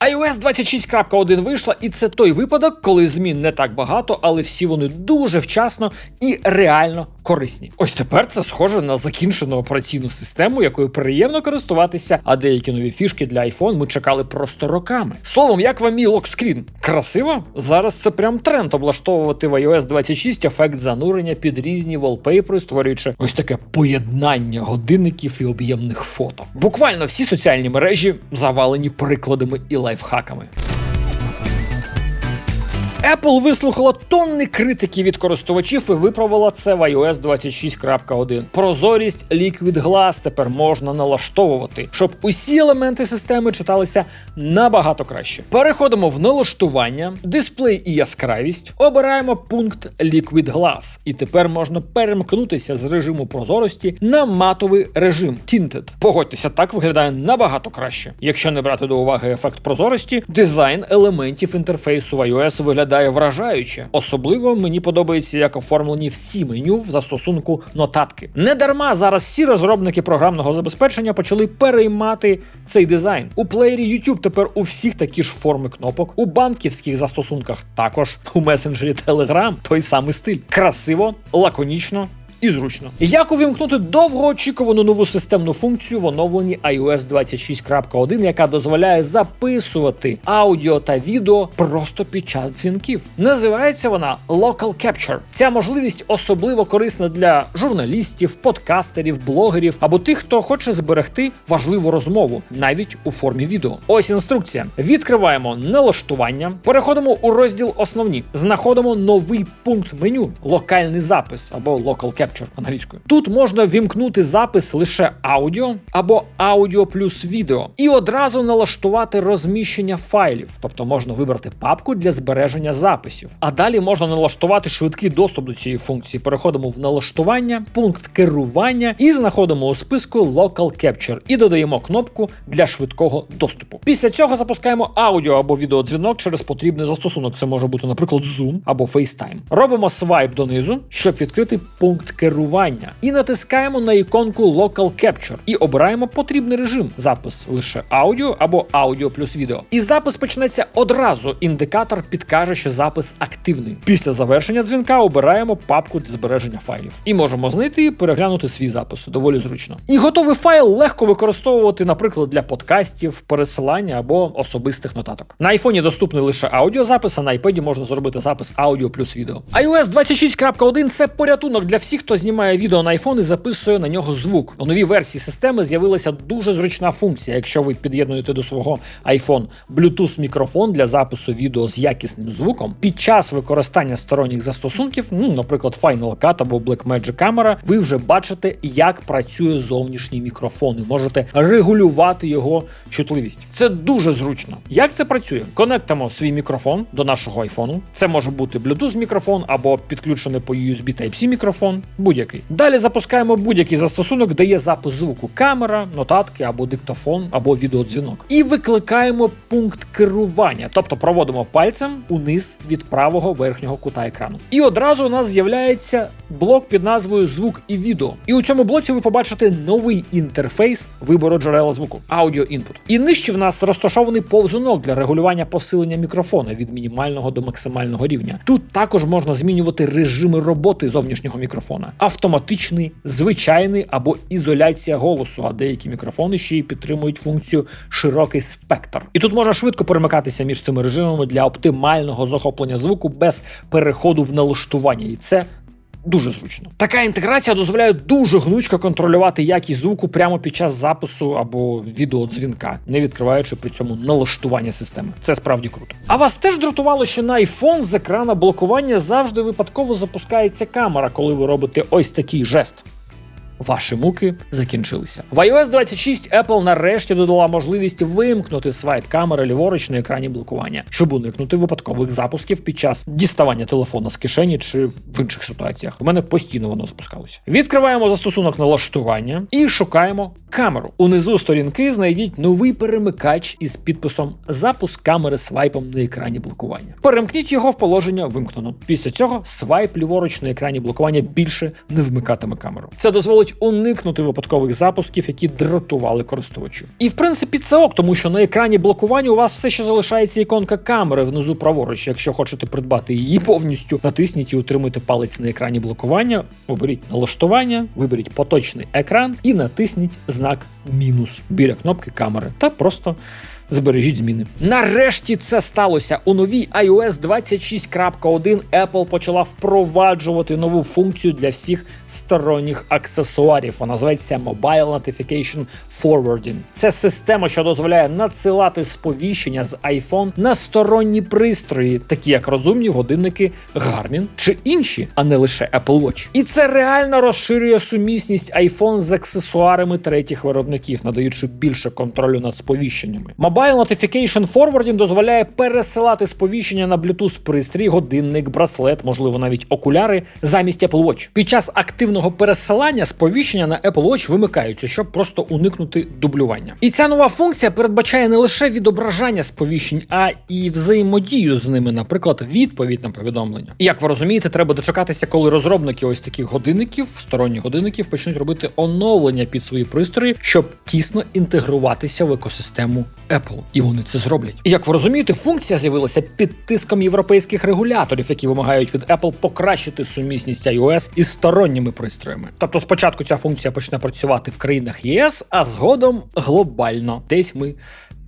iOS 26.1 вийшла, і це той випадок, коли змін не так багато, але всі вони дуже вчасно і реально корисні. Ось тепер це схоже на закінчену операційну систему, якою приємно користуватися, а деякі нові фішки для iPhone ми чекали просто роками. Словом, як вам мій локскрін? Красиво? Зараз це прям тренд облаштовувати в iOS 26 ефект занурення під різні волпейпери, створюючи ось таке поєднання годинників і об'ємних фото. Буквально всі соціальні мережі завалені прикладами і лайфхаками. Apple вислухала тонни критики від користувачів і виправила це в iOS 26.1. Прозорість Liquid Glass тепер можна налаштовувати, щоб усі елементи системи читалися набагато краще. Переходимо в налаштування, дисплей і яскравість. Обираємо пункт Liquid Glass, і тепер можна перемкнутися з режиму прозорості на матовий режим Tinted. Погодьтеся, так виглядає набагато краще. Якщо не брати до уваги ефект прозорості, дизайн елементів інтерфейсу в iOS виглядає вражаюче. Особливо мені подобається, як оформлені всі меню в застосунку нотатки. Не дарма зараз всі розробники програмного забезпечення почали переймати цей дизайн. У плеєрі YouTube тепер у всіх такі ж форми кнопок, у банківських застосунках також, у месенджері Telegram той самий стиль. Красиво, лаконічно. І зручно. Як увімкнути довгоочікувану нову системну функцію в оновленні iOS 26.1, яка дозволяє записувати аудіо та відео просто під час дзвінків. Називається вона Local Capture. Ця можливість особливо корисна для журналістів, подкастерів, блогерів або тих, хто хоче зберегти важливу розмову навіть у формі відео. Ось інструкція. Відкриваємо налаштування, переходимо у розділ Основні, знаходимо новий пункт меню локальний запис або Local Capture англійською. Тут можна вімкнути запис лише аудіо або аудіо плюс відео, і одразу налаштувати розміщення файлів, тобто можна вибрати папку для збереження записів. А далі можна налаштувати швидкий доступ до цієї функції. Переходимо в налаштування, пункт керування і знаходимо у списку Local Capture і додаємо кнопку для швидкого доступу. Після цього запускаємо аудіо або відеодзвінок через потрібний застосунок. Це може бути, наприклад, Zoom або FaceTime. Робимо свайп донизу, щоб відкрити пункт керування, і натискаємо на іконку Local Capture і обираємо потрібний режим: запис лише аудіо або аудіо плюс відео. І запис почнеться одразу. Індикатор підкаже, що запис активний. Після завершення дзвінка обираємо папку для збереження файлів і можемо знайти і переглянути свій запис. Доволі зручно. І готовий файл легко використовувати, наприклад, для подкастів, пересилання або особистих нотаток. На айфоні доступний лише аудіозапис, а на iPad можна зробити запис аудіо плюс відео. iOS 26.1 це порятунок для всіх, хто знімає відео на iPhone і записує на нього звук. У новій версії системи з'явилася дуже зручна функція. Якщо ви під'єднуєте до свого iPhone Bluetooth мікрофон для запису відео з якісним звуком, під час використання сторонніх застосунків, ну, наприклад, Final Cut або Blackmagic Camera, ви вже бачите, як працює зовнішній мікрофон і можете регулювати його чутливість. Це дуже зручно. Як це працює? Конектимо свій мікрофон до нашого iPhone. Це може бути Bluetooth мікрофон або підключений по USB Type-C мікрофон, будь-який. Далі запускаємо будь-який застосунок, де є запис звуку, камера, нотатки або диктофон, або відеодзвінок. І викликаємо пункт керування, тобто проводимо пальцем униз від правого верхнього кута екрану. І одразу у нас з'являється блок під назвою Звук і відео. І у цьому блоці ви побачите новий інтерфейс вибору джерела звуку аудіо інпут. І нижче в нас розташований повзунок для регулювання посилення мікрофона від мінімального до максимального рівня. Тут також можна змінювати режими роботи зовнішнього мікрофона: автоматичний, звичайний або ізоляція голосу. А деякі мікрофони ще й підтримують функцію широкий спектр. І тут можна швидко перемикатися між цими режимами для оптимального захоплення звуку без переходу в налаштування. І це Дуже зручно. Така інтеграція дозволяє дуже гнучко контролювати якість звуку прямо під час запису або відеодзвінка, не відкриваючи при цьому налаштування системи. Це справді круто. А вас теж дратувало, що на iPhone з екрана блокування завжди випадково запускається камера, коли ви робите ось такий жест. Ваші муки закінчилися. В iOS 26 Apple нарешті додала можливість вимкнути свайп камери ліворуч на екрані блокування, щоб уникнути випадкових запусків під час діставання телефона з кишені чи в інших ситуаціях. У мене постійно воно запускалося. Відкриваємо застосунок налаштування і шукаємо камеру. Унизу сторінки знайдіть новий перемикач із підписом Запуск камери свайпом на екрані блокування. Перемкніть його в положення вимкнено. Після цього свайп ліворуч на екрані блокування більше не вмикатиме камеру. Це дозволить дозволить уникнути випадкових запусків, які дратували користувачів. І в принципі це ок, тому що на екрані блокування у вас все ще залишається іконка камери внизу праворуч. Якщо хочете придбати її повністю, натисніть і утримуйте палець на екрані блокування, оберіть налаштування, виберіть поточний екран і натисніть знак мінус біля кнопки камери та просто. Збережіть зміни. Нарешті це сталося. У новій iOS 26.1 Apple почала впроваджувати нову функцію для всіх сторонніх аксесуарів. Вона називається Mobile Notification Forwarding. Це система, що дозволяє надсилати сповіщення з iPhone на сторонні пристрої, такі як розумні годинники Garmin чи інші, а не лише Apple Watch. І це реально розширює сумісність iPhone з аксесуарами третіх виробників, надаючи більше контролю над сповіщеннями. Mobile Notification Forwarding дозволяє пересилати сповіщення на Bluetooth пристрій, годинник, браслет, можливо, навіть окуляри замість Apple Watch. Під час активного пересилання сповіщення на Apple Watch вимикаються, щоб просто уникнути дублювання. І ця нова функція передбачає не лише відображання сповіщень, а і взаємодію з ними, наприклад, відповідь на повідомлення. І як ви розумієте, треба дочекатися, коли розробники ось таких годинників, сторонніх годинників, почнуть робити оновлення під свої пристрої, щоб тісно інтегруватися в екосистему Apple. І вони це зроблять. І як ви розумієте, функція з'явилася під тиском європейських регуляторів, які вимагають від Apple покращити сумісність iOS із сторонніми пристроями. Тобто, спочатку ця функція почне працювати в країнах ЄС, а згодом глобально. Десь ми.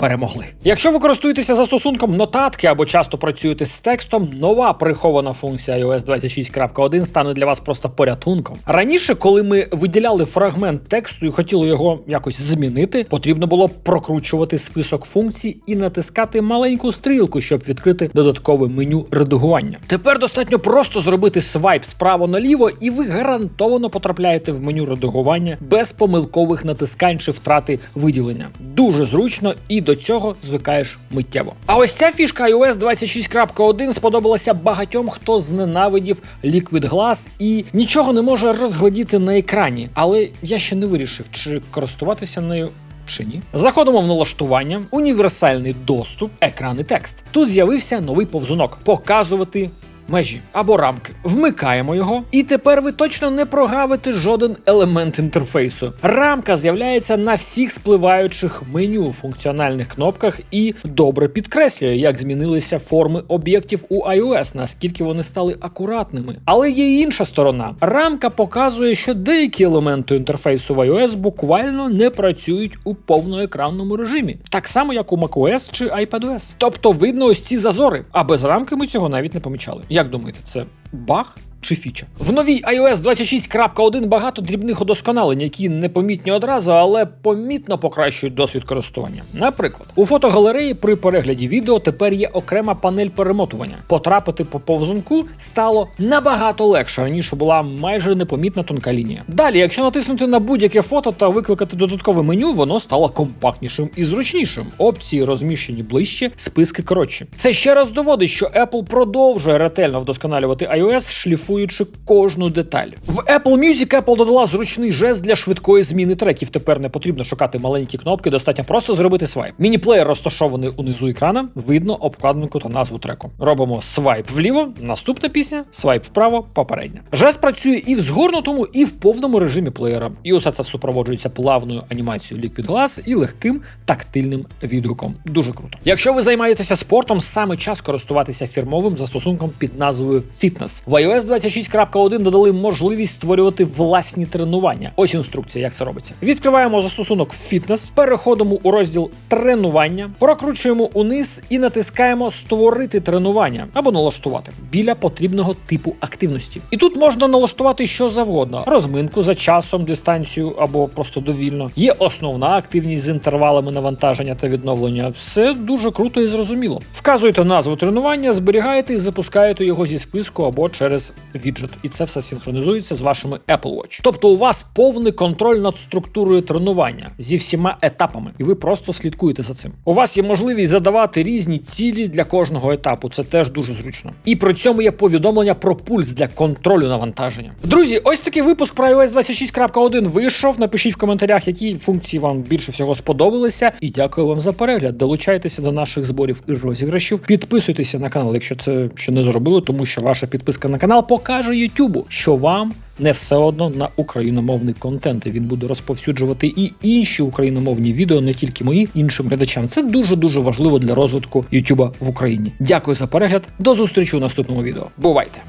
Перемогли. Якщо ви користуєтеся застосунком нотатки або часто працюєте з текстом, нова прихована функція iOS 26.1 стане для вас просто порятунком. Раніше, коли ми виділяли фрагмент тексту і хотіли його якось змінити, потрібно було прокручувати список функцій і натискати маленьку стрілку, щоб відкрити додаткове меню редагування. Тепер достатньо просто зробити свайп справа наліво, і ви гарантовано потрапляєте в меню редагування без помилкових натискань чи втрати виділення. Дуже зручно і до цього звикаєш миттєво. А ось ця фішка iOS 26.1 сподобалася багатьом, хто зненавидів Liquid Glass і нічого не може розглядіти на екрані. Але я ще не вирішив, чи користуватися нею. Чи ні? Заходимо в налаштування, універсальний доступ, екран і текст. Тут з'явився новий повзунок показувати межі або рамки. Вмикаємо його, і тепер ви точно не прогавите жоден елемент інтерфейсу. Рамка з'являється на всіх спливаючих меню функціональних кнопках і добре підкреслює, як змінилися форми об'єктів у iOS, наскільки вони стали акуратними. Але є і інша сторона. Рамка показує, що деякі елементи інтерфейсу в iOS буквально не працюють у повноекранному режимі, так само як у macOS чи iPadOS. Тобто видно ось ці зазори, а без рамки ми цього навіть не помічали. Як думаєте, це баг? Чи фіча в новій iOS 26.1 багато дрібних удосконалень, які непомітні одразу, але помітно покращують досвід користування. Наприклад, у фотогалереї при перегляді відео тепер є окрема панель перемотування. Потрапити по повзунку стало набагато легше. Раніше була майже непомітна тонка лінія. Далі, якщо натиснути на будь-яке фото та викликати додаткове меню, воно стало компактнішим і зручнішим. Опції розміщені ближче, списки коротші. Це ще раз доводить, що Apple продовжує ретельно вдосконалювати iOS, шліфуючи кожну деталь. В Apple Music Apple додала зручний жест для швидкої зміни треків. Тепер не потрібно шукати маленькі кнопки, достатньо просто зробити свайп. Міні-плеєр розташований унизу екрана, видно обкладинку та назву треку. Робимо свайп вліво, наступна пісня, свайп вправо, попередня. Жест працює і в згорнутому, і в повному режимі плеєра. І усе це супроводжується плавною анімацією Liquid Glass і легким тактильним відгуком. Дуже круто. Якщо ви займаєтеся спортом, саме час користуватися фірмовим застосунком під назвою Fitness. В iOS 26.1 додали можливість створювати власні тренування. Ось інструкція, як це робиться. Відкриваємо застосунок Fitness, переходимо у розділ тренування, прокручуємо униз і натискаємо Створити тренування або налаштувати біля потрібного типу активності. І тут можна налаштувати що завгодно: розминку за часом, дистанцію або просто довільно. Є основна активність з інтервалами навантаження та відновлення. Все дуже круто і зрозуміло. Вказуєте назву тренування, зберігаєте і запускаєте його зі списку або через віджит. І це все синхронізується з вашими Apple Watch. Тобто у вас повний контроль над структурою тренування зі всіма етапами, і ви просто слідкуєте за цим. У вас є можливість задавати різні цілі для кожного етапу. Це теж дуже зручно. І при цьому є повідомлення про пульс для контролю навантаження. Друзі, ось такий випуск про iOS 26.1 вийшов. Напишіть в коментарях, які функції вам більше всього сподобалися. І дякую вам за перегляд. Долучайтеся до наших зборів і розіграшів. Підписуйтеся на канал, якщо це ще не зробили, тому що ваша підписка на канал покаже Ютубу, що вам не все одно на україномовний контент. Він буде розповсюджувати і інші україномовні відео, не тільки мої іншим глядачам. Це дуже дуже важливо для розвитку Ютуба в Україні. Дякую за перегляд. До зустрічі у наступному відео. Бувайте!